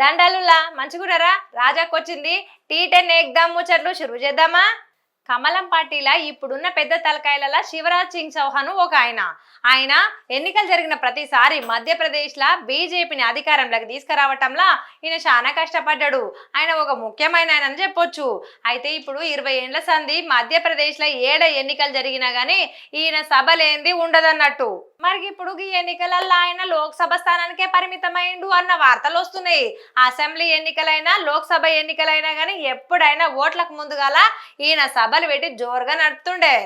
దండలులా మంచిగున్నారా రాజాకొచ్చింది. Tea ten ఎగ్దాం ముచ్చట్లు షురు చేద్దామా? కమలం పార్టీల ఇప్పుడున్న పెద్ద తలకాయలలా శివరాజ్ సింగ్ చౌహాన్ ఒక ఆయన. ఆయన ఎన్నికలు జరిగిన ప్రతిసారి మధ్యప్రదేశ్లో బీజేపీని అధికారంలోకి తీసుకురావటంలా ఈయన చాలా కష్టపడ్డాడు. ఆయన ఒక ముఖ్యమైన ఆయన అని చెప్పొచ్చు. అయితే ఇప్పుడు ఇరవై ఏండ్ల సంధి మధ్యప్రదేశ్లో ఏడ ఎన్నికలు జరిగినా గానీ ఈయన సభ లేనిది ఉండదన్నట్టు. మరి ఇప్పుడు ఈ ఎన్నికలలో ఆయన లోక్సభ స్థానానికే పరిమితమైండు అన్న వార్తలు వస్తున్నాయి. అసెంబ్లీ ఎన్నికలైనా లోక్సభ ఎన్నికలైనా కానీ ఎప్పుడైనా ఓట్లకు ముందుగాల ఈయన సభలు పెట్టి జోరుగా నడుపుతుండే.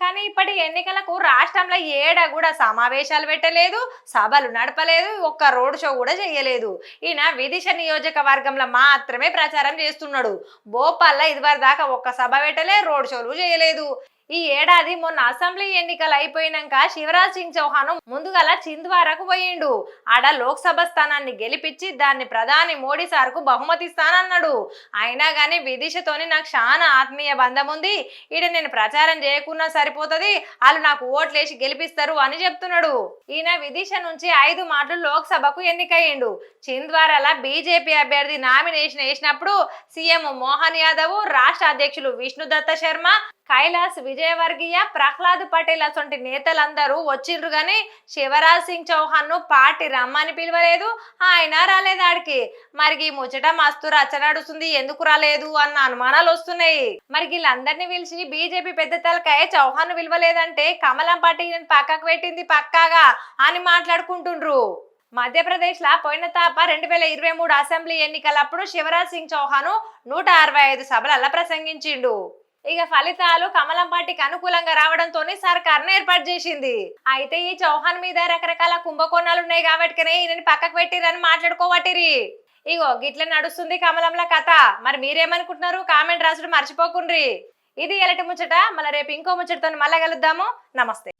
కానీ ఇప్పటి ఎన్నికలకు రాష్ట్రంలో ఏడ కూడా సమావేశాలు పెట్టలేదు సభలు నడపలేదు ఒక్క రోడ్ షో కూడా చేయలేదు ఈయన విదిశ నియోజకవర్గంలో మాత్రమే ప్రచారం చేస్తున్నాడు. భోపాల్లో ఇదివరదాకా ఒక్క సభ పెట్టలే రోడ్ షోలు చేయలేదు. ఈ ఏడాది మొన్న అసెంబ్లీ ఎన్నికలు అయిపోయినాక శివరాజ్ సింగ్ చౌహాన్ ముందుగల చింద్వారకు పోయిండు. ఆడ లోక్సభ స్థానాన్ని గెలిపించి దాన్ని ప్రధాని మోడీ సార్కు బహుమతి ఇస్తానన్నాడు. అయినా కానీ విదిశతోని నాకు చాలా ఆత్మీయ బంధం ఉంది. ఈడ నేను ప్రచారం చేయకున్నా సరిపోతుంది. వాళ్ళు నాకు ఓట్లేసి గెలిపిస్తారు అని చెప్తున్నాడు. ఈయన విదిశ నుంచి ఐదు మాటలు లోక్సభకు ఎన్నికయ్యిండు. చింద్వారాల బీజేపీ అభ్యర్థి నామినేషన్ వేసినప్పుడు సీఎం మోహన్ యాదవ్ రాష్ట్ర అధ్యక్షులు విష్ణుదత్త శర్మ కైలాస్ విజయవర్గీయ ప్రహ్లాద్ పటేల్ అటువంటి నేతలందరూ వచ్చిండ్రు కానీ శివరాజ్ సింగ్ చౌహాన్ను పార్టీ రమ్మని పిలవలేదు. ఆయన రాలేదు ఆడికి. మరి ఈ ముచ్చట మస్తు రచ్చ నడుస్తుంది. ఎందుకు రాలేదు అన్న అనుమానాలు వస్తున్నాయి. మరి వీళ్ళందరినీ పిలిచి బీజేపీ పెద్ద తలకాయ చౌహాన్ విలువలేదంటే కమలం పార్టీ పక్కకు పెట్టింది పక్కాగా అని మాట్లాడుకుంటుండ్రు. మధ్యప్రదేశ్ లా పోయిన తాప రెండు వేల ఇరవై మూడు అసెంబ్లీ ఎన్నికలప్పుడు శివరాజ్ సింగ్ చౌహాన్ నూట అరవై ఐదు సభలల్లా ప్రసంగించిండు. ఇక ఫలితాలు కమలం పార్టీకి అనుకూలంగా రావడంతో సర్కార్ను ఏర్పాటు చేసింది. అయితే ఈ చౌహాన్ మీద రకరకాల కుంభకోణాలు ఉన్నాయి కాబట్టినే ఈయనని పక్కకు పెట్టిరని మాట్లాడుకోవటిరి ఇగో గిట్ల నడుస్తుంది కమలంల కథ. మరి మీరేమనుకుంటున్నారు? కామెంట్ రాసుడు మర్చిపోకుండ్రి. ఇది ఎలటి ముచ్చట. మళ్ళీ రేపు ఇంకో ముచ్చటతో మళ్ళా కలుద్దాము. నమస్తే.